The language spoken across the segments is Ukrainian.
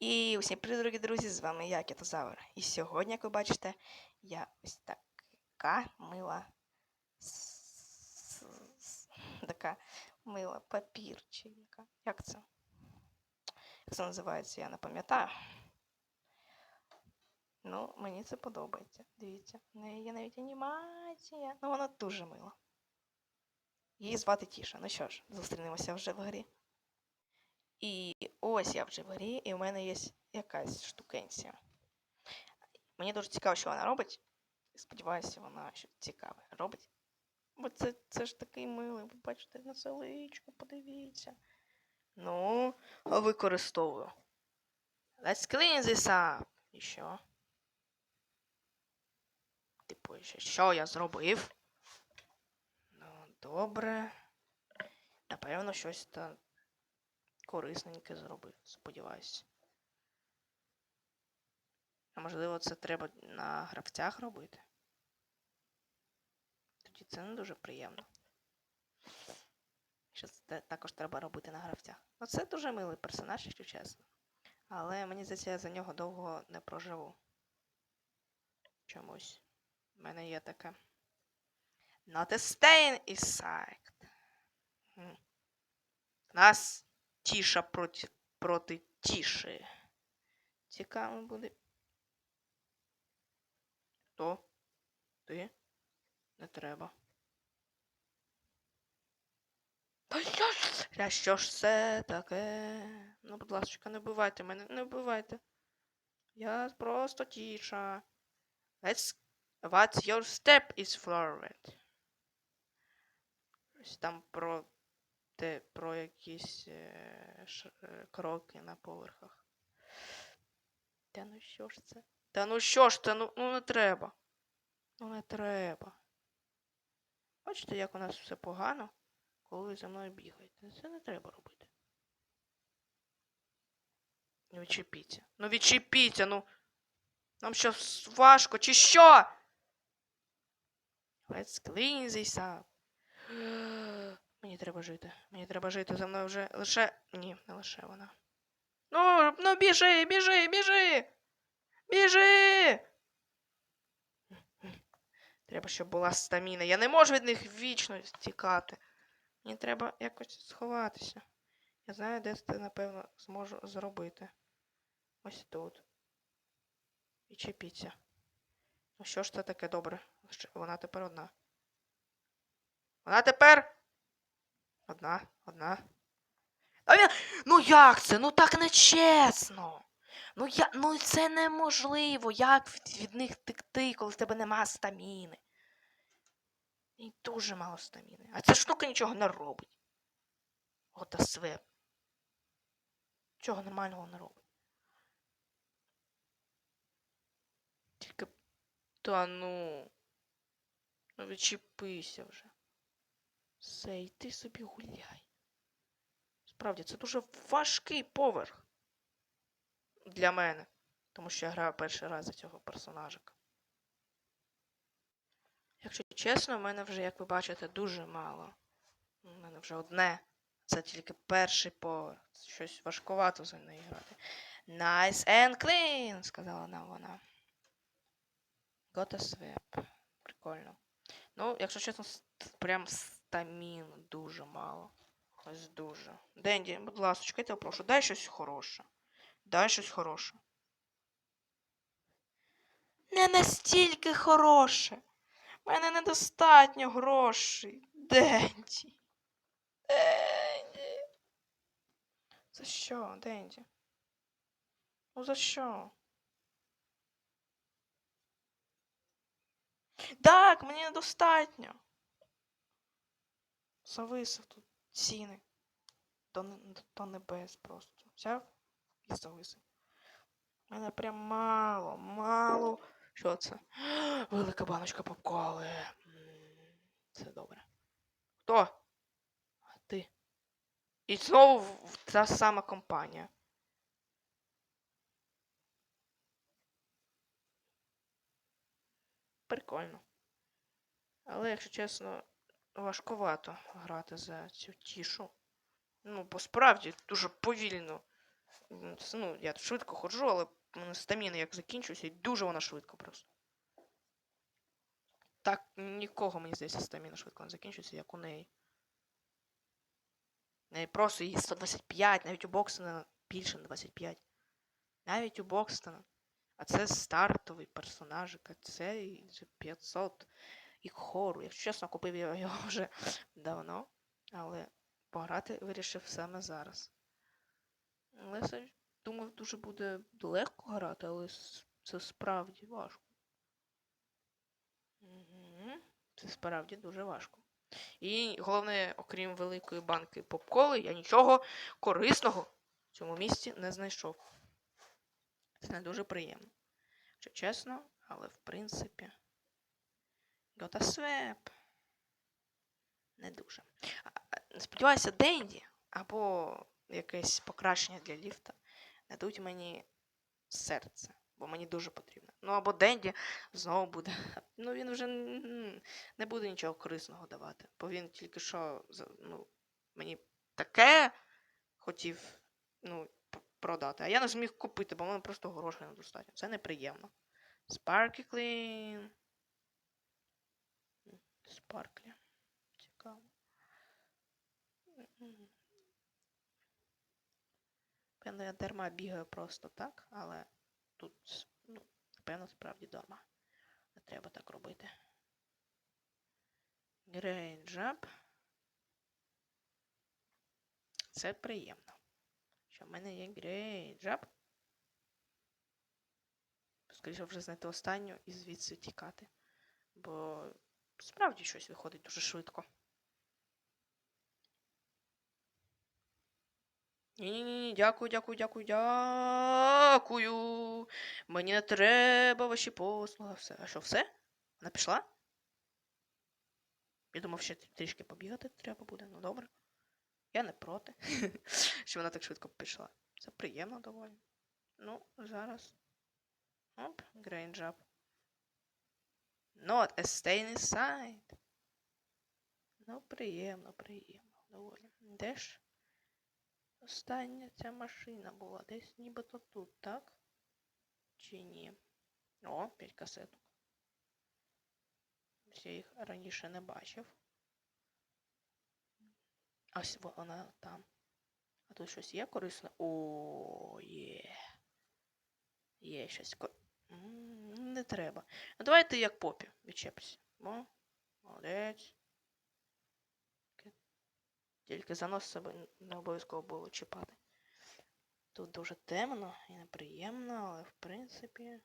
І усім привіт, дорогі друзі, з вами я, Кетозавр. І сьогодні, як ви бачите, я ось така мила. Така мила папірчика. Як це? Як це називається, я не пам'ятаю. Ну, мені це подобається. Дивіться, в неї є навіть анімація. Ну, вона дуже мила. Її звати Тіша. Ну що ж, зустрінемося вже в грі. І ось я в грі, і в мене є якась штукенція. Мені дуже цікаво, що вона робить. Сподіваюся, вона щось цікаве робить. Бо це, це ж такий милий, ви бачите, на це личко, подивіться. Ну, використовую. Let's clean this up. І що? Типу, що, я зробив? Ну, добре. Напевно, щось та корисненьке зробив, сподіваюся. А можливо, це треба на гравцях робити. Тоді це не дуже приємно. Що це також треба робити на гравцях. Ну, це дуже милий персонаж, якщо чесно. Але мені здається, я за нього довго не проживу. Чомусь. У мене є таке. Not a stain is psyched. Нас Тіша проти, проти Тіші. Цікаво буде. Хто? Ти? Не треба. Та що ж? це? А що ж це таке? Ну, будь ласка, не вбивайте мене, не вбивайте. Я просто тіша. Let's... What's your step is forward? Ось там про те, про якісь е, е, кроки на поверхах. Та ну що ж це? Та ну що ж це? Ну, ну не треба. Ну не треба. Бачите, як у нас все погано, коли ви за мною бігаєте. Це не треба робити. Ну відчепіться. Ну відчепіться, ну. Нам що важко, чи що? Let's clean this up. Мені треба жити. Мені треба жити за мною вже лише. Ні, не лише вона. Ну, ну біжи, біжи, біжи! Біжи! Треба, щоб була стаміна. Я не можу від них вічно тікати. Мені треба якось сховатися. Я знаю, де це, напевно, зможу зробити. Ось тут. І чіпіться. Ну що ж це таке добре? Вона тепер одна. Вона тепер. Одна, одна. А він... Ну як це? Ну так не чесно. Ну я. Ну це неможливо. Як від, від них текти, коли в тебе нема стаміни? І дуже мало стаміни. А ця штука нічого не робить. Ота свеп. Чого нормального не робить. Тільки. Та ну. Ну відчепися вже. Все, йди собі гуляй. Справді, це дуже важкий поверх для мене. Тому що я граю перший раз за цього персонажика. Якщо чесно, в мене вже, як ви бачите, дуже мало. У мене вже одне. Це тільки перший поверх. Щось важкувато за неї грати. Nice and clean, сказала нам вона. Got a swap. Прикольно. Ну, якщо чесно, прям стаміну дуже мало. Ось дуже. Денді, будь ласка, я тебе прошу, дай щось хороше. Дай щось хороше. Не настільки хороше. У мене недостатньо грошей. Денді. Денді. За що, Денді? Ну за що? Так, мені недостатньо. Зависив тут ціни. До, до небес просто. Взяв і зависив. У мене прям мало, мало. Що це? Велика баночка попколи. Це добре. Хто? А ти. І знову та сама компанія. Прикольно. Але, якщо чесно, важкувато грати за цю тішу. Ну, бо справді дуже повільно ну, я швидко ходжу, але стаміна як закінчується, і дуже вона швидко просто. Так, нікого, мені здається, стаміна швидко не закінчується, як у неї. Неї просто її 125, навіть у Бокстона більше на 25. Навіть у Бокстона. А це стартовий персонажик, а це 500 і хору. Якщо чесно, купив я його вже давно, але пограти вирішив саме зараз. Але це, думав, дуже буде легко грати, але це справді важко. Це справді дуже важко. І головне, окрім великої банки попколи, я нічого корисного в цьому місці не знайшов. Це не дуже приємно. Якщо чесно, але в принципі. Гота свеп. Не дуже. Сподіваюся, Денді або якесь покращення для ліфта дадуть мені серце, бо мені дуже потрібно. Ну або Денді знову буде. Ну він вже не буде нічого корисного давати, бо він тільки що ну, мені таке хотів ну, продати, а я не зміг купити, бо в мене просто грошей недостатньо. Це неприємно. Sparky Clean. Sparkly. Цікаво. Певно, я дарма бігаю просто так, але тут, ну, напевно, справді дарма. Не треба так робити. Job. Це приємно. Що в мене є job. Скоріше вже знайти останню і звідси тікати. Бо справді щось виходить дуже швидко. Ні-ні-ні, дякую, дякую, дякую, дякую. Мені не треба ваші послуги. Все. А що, все? Вона пішла? Я думав, ще трішки побігати треба буде. Ну добре. Я не проти, що вона так швидко пішла. Це приємно доволі. Ну, зараз. Оп, job. Not a stay inside. Ну, приємно, приємно, доволі. Де ж? Остання ця машина була. Десь нібито тут, так? Чи ні? О, 5 касеток. Я їх раніше не бачив. Ось во- вона там. А тут щось є корисне? О, є. Є щось ко... Не треба. Ну давайте як попі відчепся. О, молодець. Тільки занос себе не обов'язково було чіпати. Тут дуже темно і неприємно, але в принципі.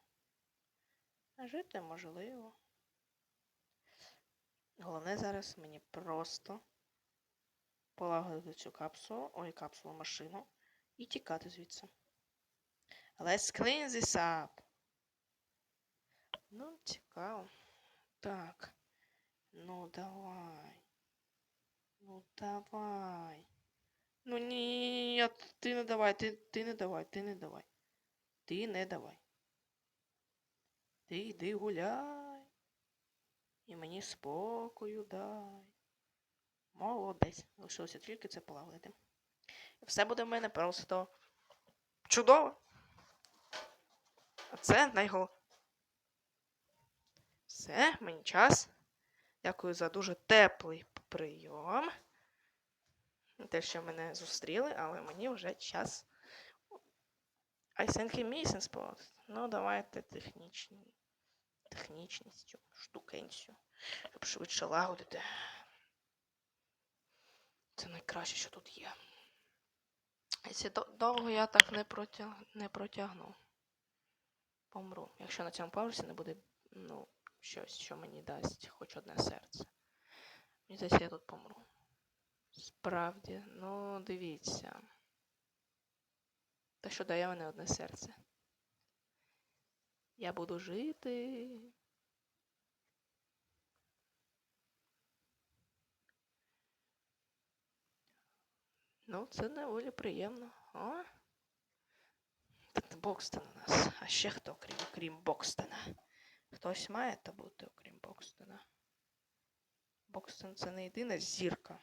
Жити можливо. Головне зараз мені просто полагодити цю капсулу, ой, капсулу машину і тікати звідси. Let's clean this up. Ну, цікаво. Так. Ну, давай. Ну, давай. Ну, ні, ти не давай, ти, ти не давай, ти не давай. Ти не давай. Ти йди гуляй. І мені спокою дай. Молодець. Лишилося тільки це полагодити. І все буде в мене просто чудово. А це найголовніше. Все, мені час. Дякую за дуже теплий прийом. Те, що мене зустріли, але мені вже час. I think he missing spot. Ну, давайте технічні. Технічністю, штукенцю. Щоб швидше лагодити. Це найкраще, що тут є. Довго я так не, протяг... не протягну. Помру. Якщо на цьому поверсі не буде, ну, щось, що мені дасть хоч одне серце. Мені здається, я тут помру. Справді, ну дивіться. Та що дає мене одне серце? Я буду жити. Ну, це доволі приємно. О? Бокстон у нас. А ще хто, окрім, окрім Бокстона? Хтось має то бути, окрім Бокстона. Бокстон це не єдина зірка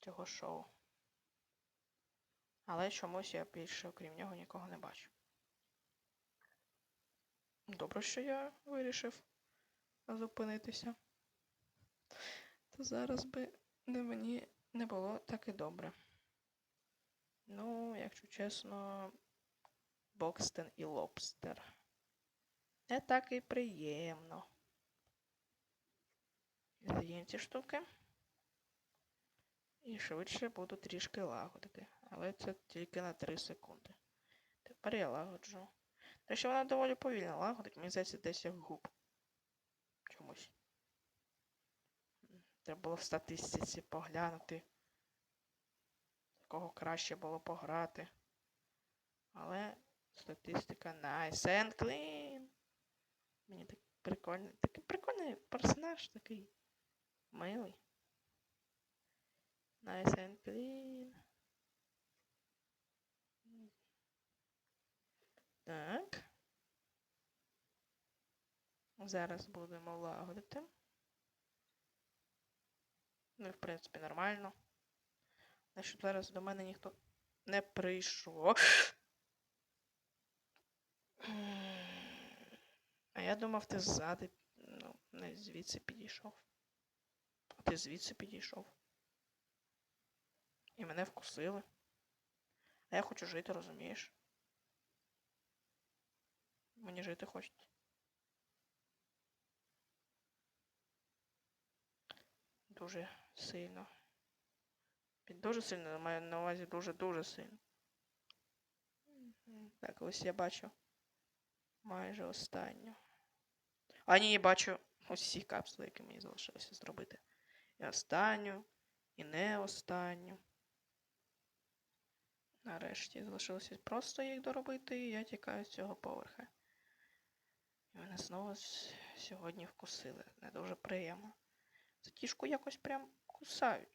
цього шоу. Але чомусь я більше, окрім нього, нікого не бачу. Добре, що я вирішив зупинитися. То зараз би не мені не було так і добре. Ну, якщо чесно, Бокстен і Лобстер. Не так і приємно. З'їм ці штуки. І швидше буду трішки лагодити. Але це тільки на 3 секунди. Тепер я лагоджу. До речі, вона доволі повільно лагодить, мені здається, десь як губ. Чомусь. Треба було в статистиці поглянути. Кого краще було пограти. Але статистика nice and clean. Мені так прикольний. Такий прикольний персонаж такий. Милий. Nice and clean. Так. Зараз будемо лагодити. Ну, в принципі, нормально. Щоб зараз до мене ніхто не прийшов. А я думав, ти ззади, ну, не звідси підійшов. А ти звідси підійшов. І мене вкусили. А я хочу жити, розумієш? Мені жити хочеться. Дуже сильно. Під дуже сильно, маю на увазі дуже-дуже сильно. Так, ось я бачу майже останню. А ні, я бачу усі капсули, які мені залишилося зробити. І останню, і не останню. Нарешті залишилося просто їх доробити, і я тікаю з цього поверха. І мене знову сьогодні вкусили. Не дуже приємно. За кішку якось прям кусають.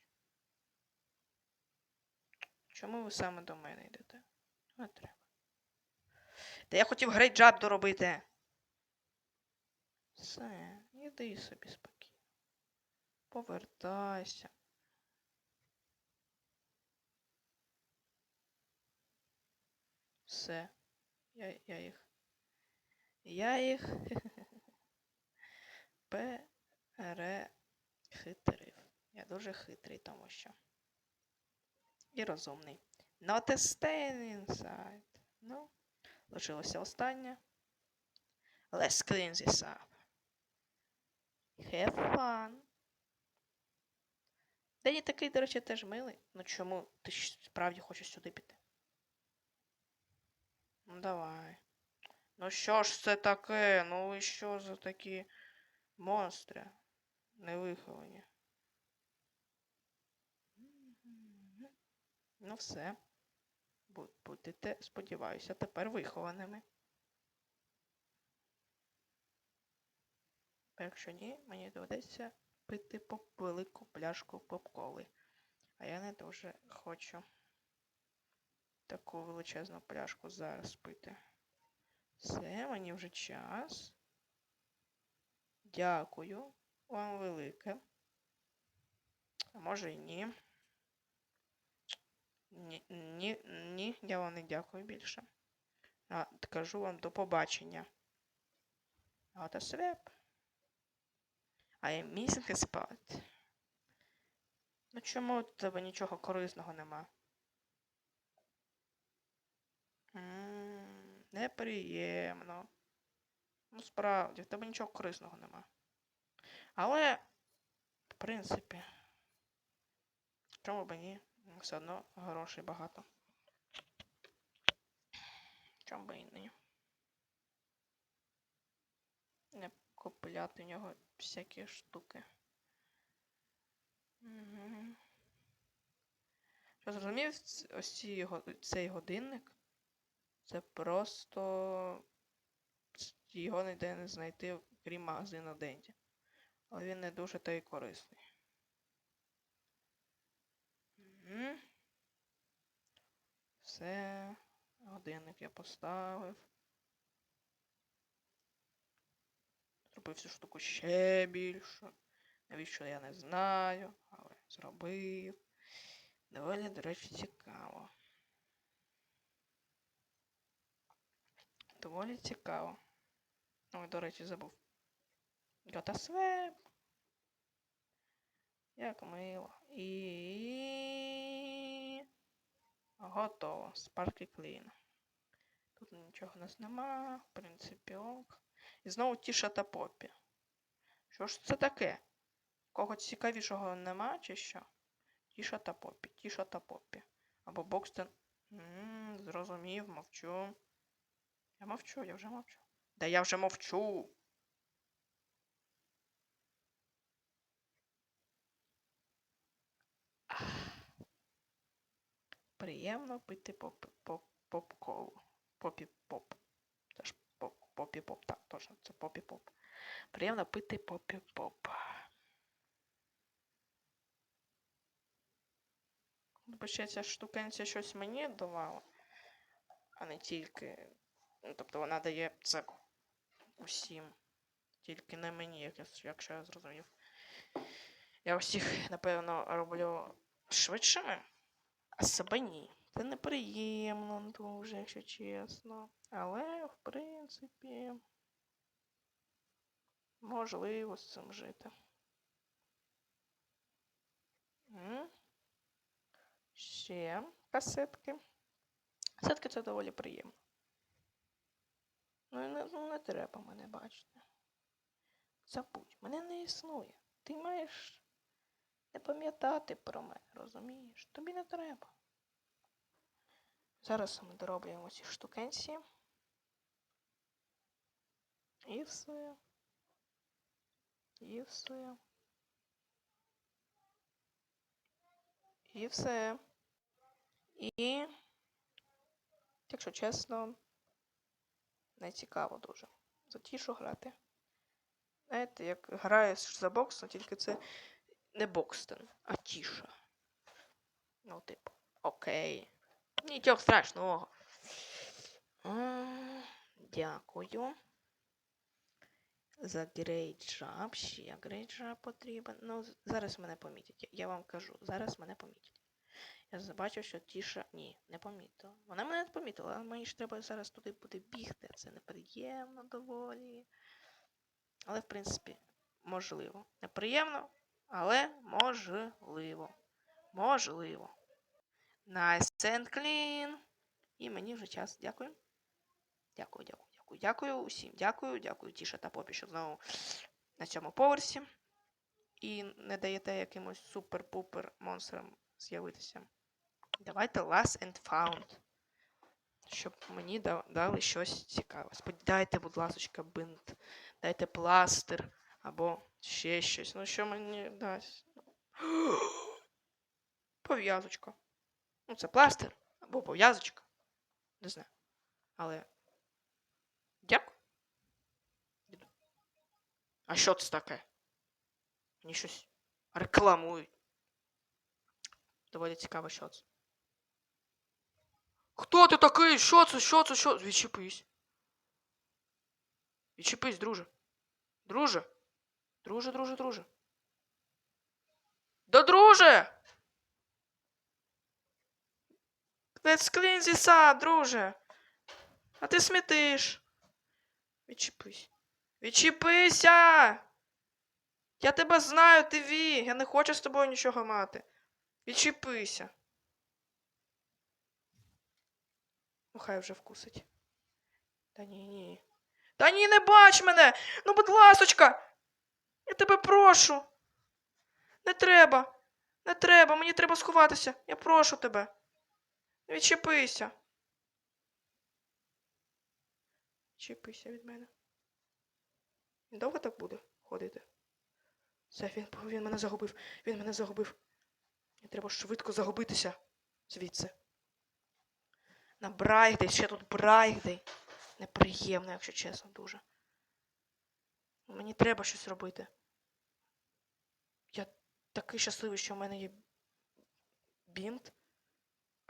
Чому ви саме до мене йдете? Не треба. Та я хотів грейджаб доробити. Все, іди собі спокійно. Повертайся. Все. Я, я їх. Я їх перехитрив. Я дуже хитрий, тому що. І розумний. Not a stain inside. Ну, лишилося останнє. Let's clean this up. Have fun. Дені такий, до речі, теж милий. Ну чому ти справді хочеш сюди піти? Ну давай. Ну що ж це таке? Ну ви що за такі монстри? Невиховані. Ну все. Будете, сподіваюся, тепер вихованими. А якщо ні, мені доведеться пити велику пляшку попколи. А я не дуже хочу таку величезну пляшку зараз пити. Все, мені вже час. Дякую вам велике. А може і ні. Ні, ні, ні, я вам не дякую більше. А, кажу вам до побачення. От a swap. I am missing a spot. Ну чому у тебе нічого корисного нема? Неприємно. Ну, справді, в тебе нічого корисного нема. Але, в принципі, чому б ні? Все одно грошей багато. Чому би і ні? Не купляти в нього всякі штуки. Угу. Що зрозумів, ось ці, цей годинник. Це просто його ніде не знайти, крім магазину Денді. Але він не дуже та й корисний. Угу. Все. Годинник я поставив. зробив цю штуку ще більше. Навіщо я не знаю, але зробив. Доволі, до речі, цікаво. Доволі цікаво. Ой, до речі, забув. Готасвеп. Як мило. І... Готово. Спарки клін. Тут нічого у нас нема. В принципі, ок. І знову Тіша та Поппі. Що ж це таке? Когось цікавішого нема, чи що? Тіша та Поппі, Тіша та Поппі. Або Бокстон. Ммм, зрозумів, мовчу. Я мовчу, я вже мовчу. Да я вже мовчу. Приємно пити поп, поп, поп-колу. Попі-поп. Попі-поп, так, точно, це попі-поп. Приємно пити попі-поп. Бо ще ця штукенця щось мені давала, а не тільки. Ну, тобто вона дає це усім. Тільки не мені, якщо я зрозумів. Я усіх, напевно, роблю швидшими, а себе ні. Це неприємно дуже, якщо чесно. Але, в принципі, можливо з цим жити. Ще касетки. Касетки це доволі приємно. Ну, не, ну не треба мене бачити. Забудь, мене не існує. Ти маєш не пам'ятати про мене, розумієш? Тобі не треба. Зараз ми дороблюємо ці штукенці. І все. І все. І все. І, якщо чесно, не цікаво дуже. За тішу грати. Знаєте, як граєш за Бокстон, тільки це не Бокстон, а тіша. Ну, типу, окей. Нічого страшного. Дякую. За Job. Ще Job потрібен. Ну, зараз мене помітять. Я вам кажу, зараз мене помітять. Я забачив, що тіша. Ні, не помітила. Вона мене не помітила, але мені ж треба зараз туди буде бігти. Це неприємно доволі. Але, в принципі, можливо. Неприємно, але можливо. Можливо. Nice and clean. І мені вже час. Дякую. Дякую, дякую, дякую. Дякую усім. Дякую, дякую, Тіша та Попі, що знову на цьому поверсі. І не даєте якимось супер-пупер монстрам з'явитися. Давайте last and found. Щоб мені дали щось цікаве. Дайте, будь ласочка, бинт. Дайте пластир. Або ще щось. Ну, що мені дасть? Пов'язочка. Ну, це пластир. Або пов'язочка. Не знаю. Але. Дякую. А що це таке? Мені щось рекламують. Доволі цікаво, що це. Хто ти такий? Що це? Що це? Що? Відчепись. Відчепись, друже. Друже. Друже, друже, друже. Да друже! Let's clean this up, друже. А ти смітиш. Відчепись. Відчепися! Я тебе знаю, ти ві. Я не хочу з тобою нічого мати. Відчепися. Ну, вже вкусить. Та ні, ні. Та ні, не бач мене! Ну, будь ласочка! Я тебе прошу. Не треба. Не треба, мені треба сховатися. Я прошу тебе. Відчепися. Відчепися від мене. Він довго так буде ходити? Все, він, він мене загубив. Він мене загубив. Мені треба швидко загубитися звідси. На Брайгдей, ще тут Брайгдей. Неприємно, якщо чесно, дуже. Мені треба щось робити. Я такий щасливий, що в мене є бінт.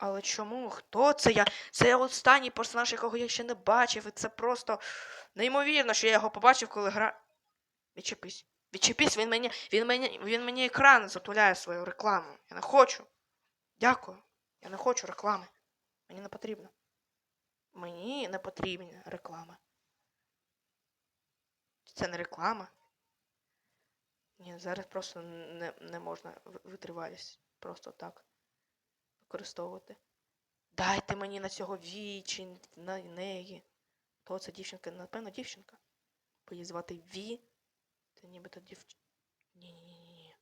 Але чому? Хто це я? Це останній персонаж, якого я ще не бачив. І це просто неймовірно, що я його побачив, коли гра. Відчепись. Відчепись, він мені, він мені, він мені екран затуляє свою рекламу. Я не хочу. Дякую. Я не хочу реклами. Мені не потрібно. Мені не потрібна реклама. Це не реклама. Ні, зараз просто не, не можна в- витривалість просто так використовувати. Дайте мені на цього вічі, на неї. То це дівчинка, напевно, дівчинка. Бо її звати Ві. Це нібито дівч... Ні-ні-ні.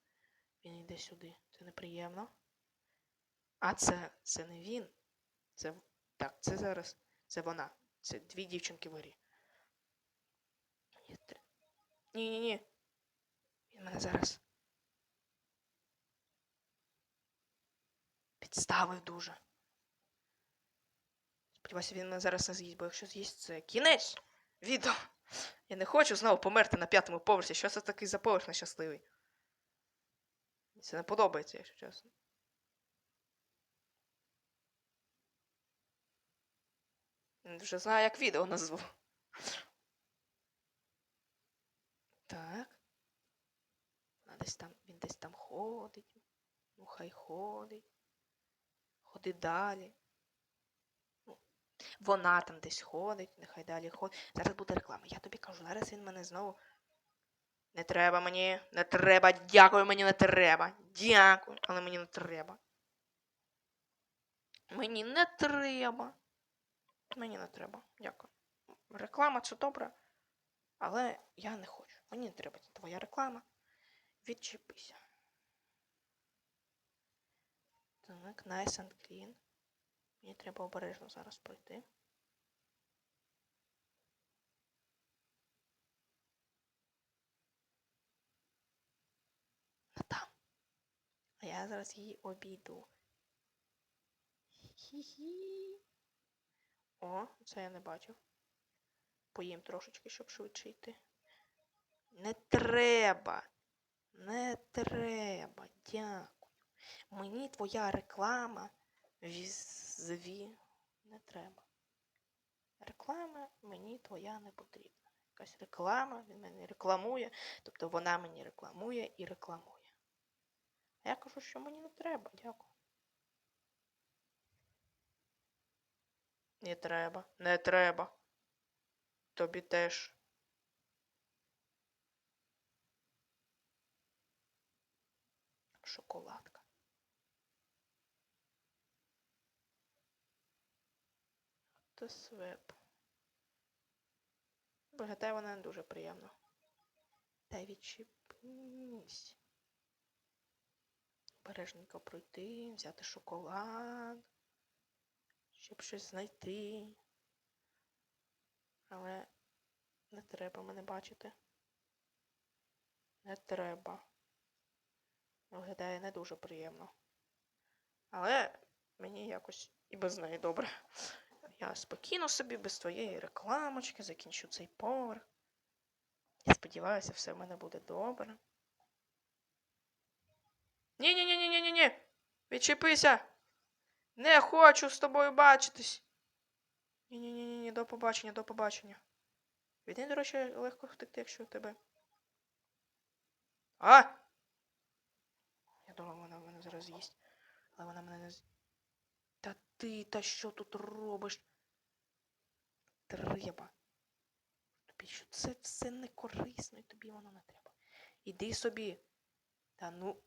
Він йде сюди. Це неприємно. А це, це не він. Це. Так, це зараз. Це вона. Це дві дівчинки в грі. Ні-ні-ні. Він мене зараз. Підставив дуже. Сподіваюся, він мене зараз не з'їсть, бо якщо з'їсть, це кінець відео. Я не хочу знову померти на п'ятому поверсі. Що це такий за поверх нещасливий? Це не подобається, якщо чесно. Вже знаю, як відео назву. Так. Десь там, він десь там ходить. Ну, хай ходить. Ходи далі. Ну, вона там десь ходить, нехай далі ходить. Зараз буде реклама. Я тобі кажу, зараз він мене знову. Не треба мені, не треба, дякую, мені не треба. Дякую, але мені не треба. Мені не треба. Мені не треба. Дякую. Реклама це добре. Але я не хочу. Мені не треба твоя реклама. Відчепися. Так, nice and clean. Мені треба обережно зараз пройти. А там. А я зараз її обійду. Хі-хі. О, це я не бачив. Поїм трошечки, щоб швидше йти. Не треба. Не треба. Дякую. Мені твоя реклама візові не треба. Реклама мені твоя не потрібна. Якась реклама, він мене рекламує, тобто вона мені рекламує і рекламує. А я кажу, що мені не треба, дякую. Не треба, не треба. Тобі теж. Шоколадка. Та свеп. Виглядає вона не дуже приємно. Та відчепись. Бережненько пройти, взяти шоколад, щоб щось знайти. Але не треба мене бачити. Не треба. Виглядає не дуже приємно. Але мені якось і без неї добре. Я спокійно собі, без твоєї рекламочки, закінчу цей поверх. Я сподіваюся, все в мене буде добре. ні ні ні ні ні ні ні Відчепися! Не хочу з тобою бачитись. Ні-ні-ні, ні до побачення, до побачення. Від неї, до речі, легко втекти, якщо в тебе. А! Я думав, вона мене зараз з'їсть. Але вона мене не. Та ти та що тут робиш? Треба. Тобі що це все не корисно і тобі воно не треба. Іди собі. Та ну.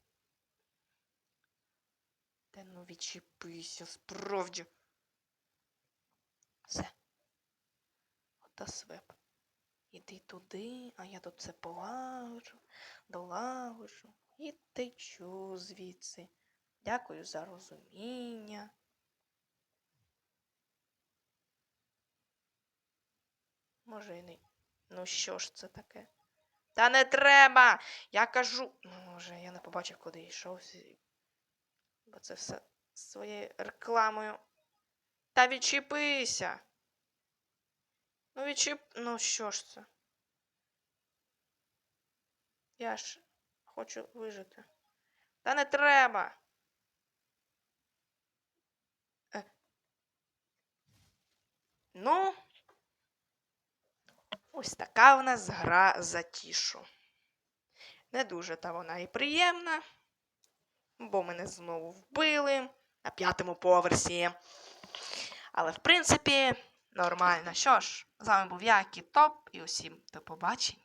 Та ну відчепися, справді. Все. Ота свеп. Іди туди, а я тут це полагоджу, долагоджу і течу звідси. Дякую за розуміння. Може і не. Ну що ж це таке? Та не треба! Я кажу. Ну, може, я не побачив, куди йшов. Бо це все своєю рекламою. Та відчепися! Ну відчіп. Ну що ж це? Я ж хочу вижити. Та не треба. Е. Ну. Ось така в нас гра за тішу. Не дуже та вона і приємна, бо мене знову вбили на п'ятому поверсі. Але, в принципі, Нормально. Що ж, з вами був я, Кітоп, і усім до побачення.